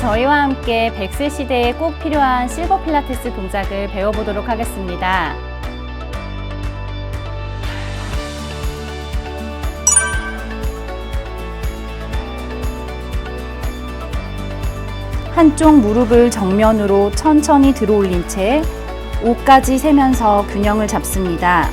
저희와 함께 100세 시대에 꼭 필요한 실버 필라테스 동작을 배워보도록 하겠습니다. 한쪽 무릎을 정면으로 천천히 들어 올린 채 5까지 세면서 균형을 잡습니다.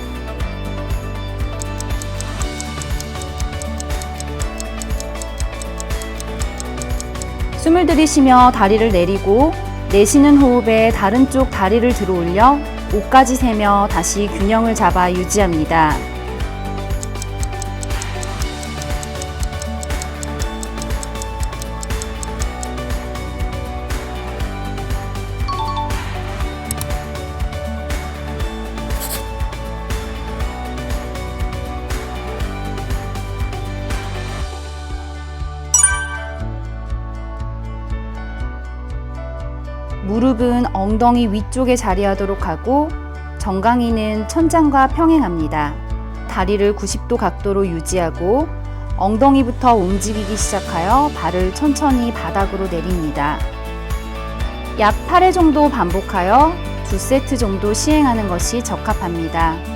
숨을 들이쉬며 다리를 내리고 내쉬는 호흡에 다른 쪽 다리를 들어 올려 5까지 세며 다시 균형을 잡아 유지합니다. 무릎은 엉덩이 위쪽에 자리하도록 하고 정강이는 천장과 평행합니다. 다리를 90도 각도로 유지하고 엉덩이부터 움직이기 시작하여 발을 천천히 바닥으로 내립니다. 약 8회 정도 반복하여 두 세트 정도 시행하는 것이 적합합니다.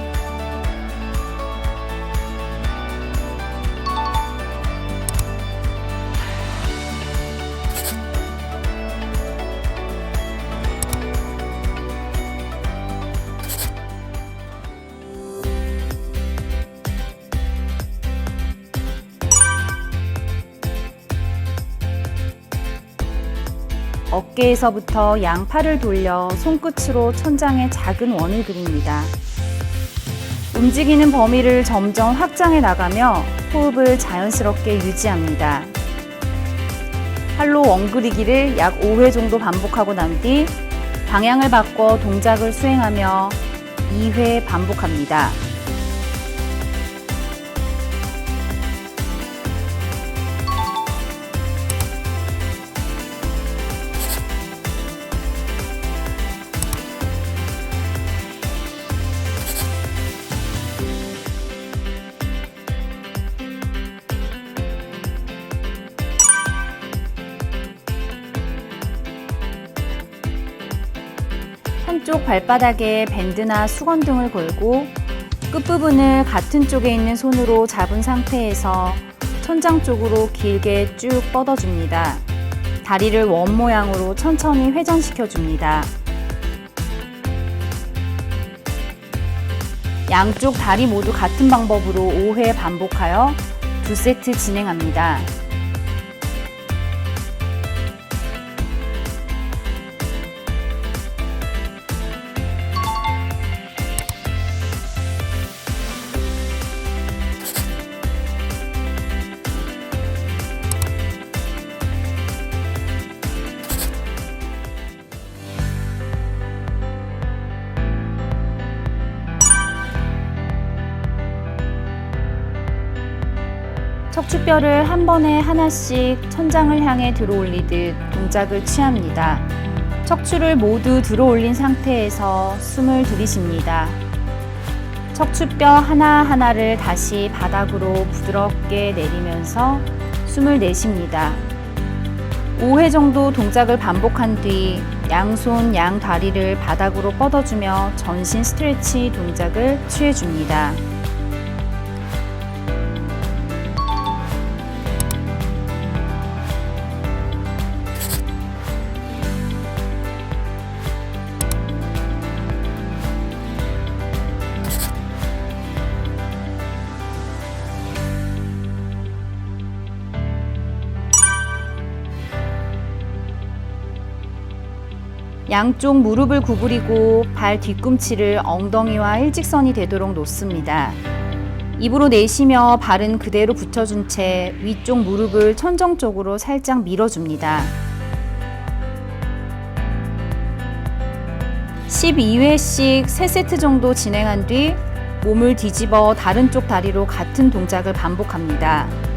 어깨에서부터 양팔을 돌려 손끝으로 천장에 작은 원을 그립니다. 움직이는 범위를 점점 확장해 나가며 호흡을 자연스럽게 유지합니다. 팔로 원 그리기를 약 5회 정도 반복하고 난 뒤 방향을 바꿔 동작을 수행하며 2회 반복합니다. 한쪽 발바닥에 밴드나 수건 등을 걸고 끝부분을 같은 쪽에 있는 손으로 잡은 상태에서 천장 쪽으로 길게 쭉 뻗어줍니다. 다리를 원 모양으로 천천히 회전시켜 줍니다. 양쪽 다리 모두 같은 방법으로 5회 반복하여 두 세트 진행합니다. 척추뼈를 한 번에 하나씩 천장을 향해 들어 올리듯 동작을 취합니다. 척추를 모두 들어 올린 상태에서 숨을 들이쉽니다. 척추뼈 하나하나를 다시 바닥으로 부드럽게 내리면서 숨을 내쉽니다. 5회 정도 동작을 반복한 뒤 양손 양 다리를 바닥으로 뻗어주며 전신 스트레치 동작을 취해줍니다. 양쪽 무릎을 구부리고 발 뒤꿈치를 엉덩이와 일직선이 되도록 놓습니다. 입으로 내쉬며 발은 그대로 붙여준 채 위쪽 무릎을 천정 쪽으로 살짝 밀어줍니다. 12회씩 3세트 정도 진행한 뒤 몸을 뒤집어 다른 쪽 다리로 같은 동작을 반복합니다.